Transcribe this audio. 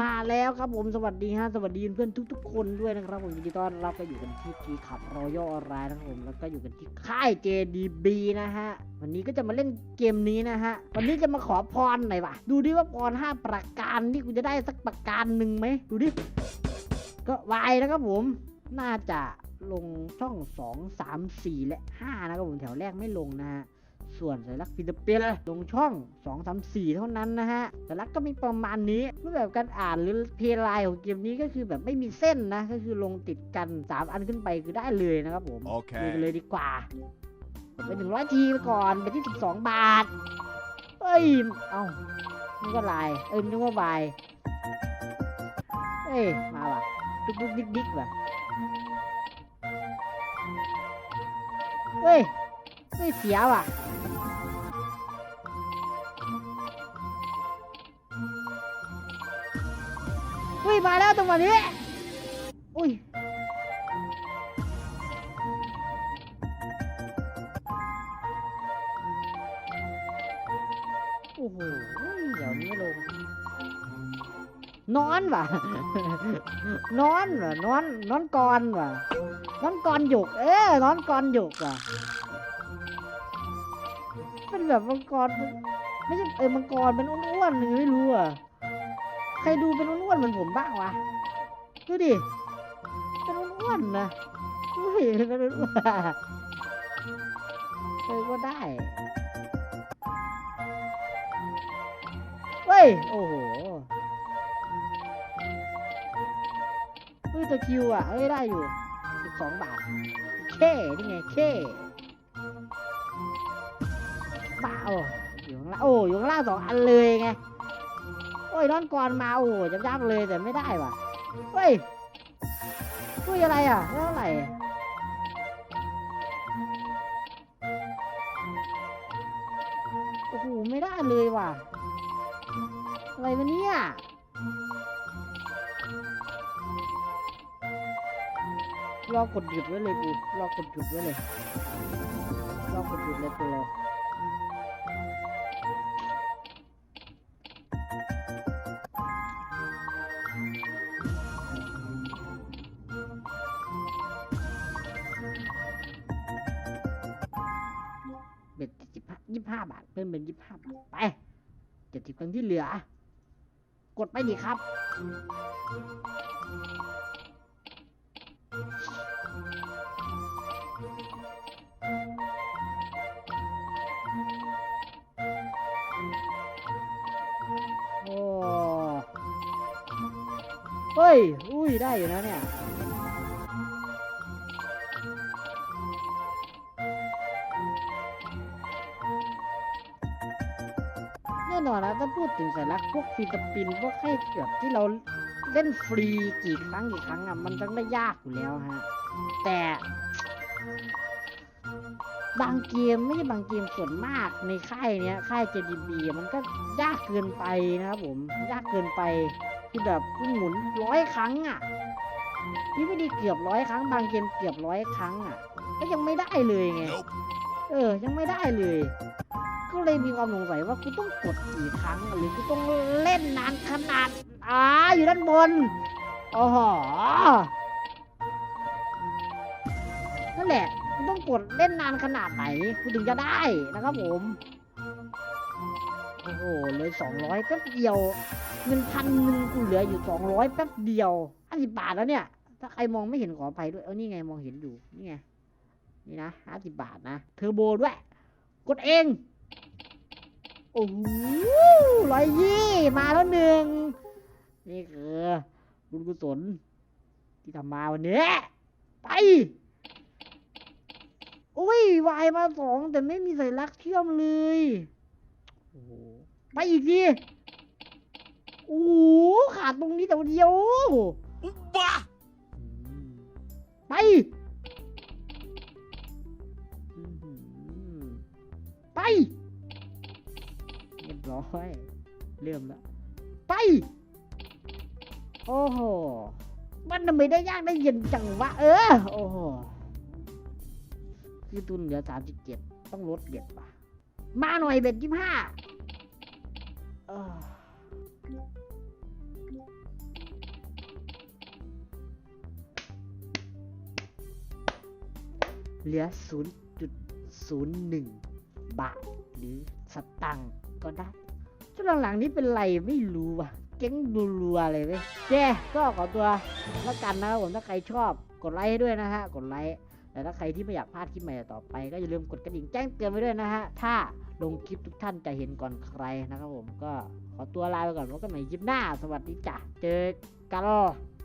มาแล้วครับผมสวัสดีฮะสวัสดีเพื่อนทุก ๆ คนด้วยนะครับผมยินดีต้อนรับก็อยู่กันที่ทีขับรอยอออนไลนะครับผมแล้วก็อยู่กันที่ค่าย JDB นะฮะวันนี้ก็จะมาเล่นเกมนี้นะฮะวันนี้จะมาขอพรหน่อยวะดูดิว่าพรห้าประการนี่กูจะได้สักประการหนึ่งไหมดูดิก็วายนะครับผม น่าจะลงช่อง2 3 4และ5นะครับผมแถวแรกไม่ลงนะฮะ ส่วนสัญลักษณ์ฟิลิปปินส์ลงช่อง 2 3 4 เท่านั้นนะฮะสัญลักษณ์ก็มีประมาณนี้ รูปแบบการอ่านหรือเพลย์ไลน์ของเกมนี้ก็คือแบบไม่มีเส้นนะ ก็คือลงติดกัน 3 อันขึ้นไปคือได้เลยนะครับผมโอเคดูกันเลยดีกว่าไปหนึ่งร้อยทีไปก่อนไปที่12บาท เอ้ย เอ้านี่ก็ลาย เอ้ยนี่ก็วาย เอ้ย มาว่ะดุกดุกดิกดิกว่ะเฮ้ย เฮ้ย เสียว่ะ อุ้ยมาแล้วตรงวันนี้ อุ้ยโอ้โหเดี๋ยวนี้ลง นอนว่ะ นอนว่ะ นอน นอนกอนว่ะ นอนกอนหยก เอ้นอนกอนหยกว่ะเป็นแบบมังกร ไม่ใช่เออมังกรเป็นอ้วนๆหรือไม่รู้อะ ใครดูเป็นอ้วนๆเหมือนผมบ้างวะ ดูดิ เป็นอ้วนๆนะอุ้ยเป็นอ้วนเออก็ได้ เฮ้ย โอ้โหเฮ้ยตัวคิวอะเฮ้ย ได้อยู่สิบสองบาท เค นี่ไง เคบ้าโอ้อยู่ข้างล่างโอ้อยู่ข้างล่างสองอันเลยไง อ้ยนอนก่อนมาโอ้โหจับยับเลยแต่ไม่ได้ว่ะเฮ้ยเฮ้ยอะไรอะเท่าไหร่โอ้โหไม่ได้เลยว่ะอะไรวะเนี่ยรอกดหยุดไว้เลยกูรอกดหยุดไว้เลยรอกดหยุดเลยกูรอ ยี่ห้าบาท เพิ่มเป็นยี่ห้าบาท ไปเจ็ดสิบครั้งที่เหลือ กดไปดิครับ โอ้ เฮ้ย อุ้ย ได้อยู่นะเนี่ย น่นอนนะถ้าพูดถึงสัญลักษณ์พวกฟิลิปปินส์พวกให้เกือบที่เราเล่นฟรีกี่ครั้งกี่ครั้งอะมันต้องได้ยากอยู่แล้วฮะ แต่บางเกมไม่ใช่บางเกมส่วนมากในค่ายเนี้ยค่าย JDB อะมันก็ยากเกินไปนะครับผมยากเกินไปคือแบบหมุนร้อยครั้งอะนี่ไม่ได้เกือบร้อยครั้ง บางเกมเกือบร้อยครั้งอะก็ยังไม่ได้เลยไง Nope. เออ ยังไม่ได้เลยก็ เลยมีความสงสัยว่ากูต้องกดกี่ครั้งหรือกูต้องเล่นนานขนาดอ่าอยู่ด้านบนโอ้โหนั่นแหละกูต้องกดเล่นนานขนาดไหนกูถึงจะได้นะครับผมโอ้โหเลยสองร้อยแป๊บเดียวเงินพันหนึ่งกูเหลืออยู่สองร้อยแป๊บเดียวห้าสิบบาทแล้วเนี่ย ถ้าใครมองไม่เห็นขออภัยด้วย เออนี่ไงมองเห็นอยู่นี่ไงนี่นะห้าสิบบาทนะเทอร์โบด้วย กดเอง โอ้โหร้อยยี่มาแล้วหนึ่งนี่คือบุญกุศลที่ทำมาวันนี้ไปอุ้ยวายมาสองแต่ไม่มีสัญลักษณ์เชื่อมเลยโอ้โหไปอีกทีโอ้โหขาดตรงนี้แต่เดียว Bah! อืมไปอื้อหือไปเรียบร้ อยเริ่มละไป โอ้โห มันทำไมได้ยากได้เย็นจังวะ เออ โอ้โหพี่ตุนเหลือสามสิบเจ็ดต้องลดเบ็ดป่ะ มาหน่อยเบ็ดยี่ห้าเหลือศูนย์จุดศูนย์หนึ่งบาท หรือสตังก็ได้ ช่วงหลังๆนี้เป็นไรไม่รู้ว่ะ เจ๊งรัวเลยเว้ยเจก็ขอตัวแล้วกันนะครับผมถ้าใครชอบกดไลค์ให้ด้วยนะฮะ กดไลค์แต่ถ้าใครที่ไม่อยากพลาดคลิปใหม่ต่อไป ก็อย่าลืมกดกระดิ่งแจ้งเตือนไว้ด้วยนะฮะ ถ้าลงคลิปทุกท่านจะเห็นก่อนใครนะครับผมก็ขอตัวลาไปก่อนพบกันใหม่คลิปหน้า สวัสดีจ้ะเจอกัน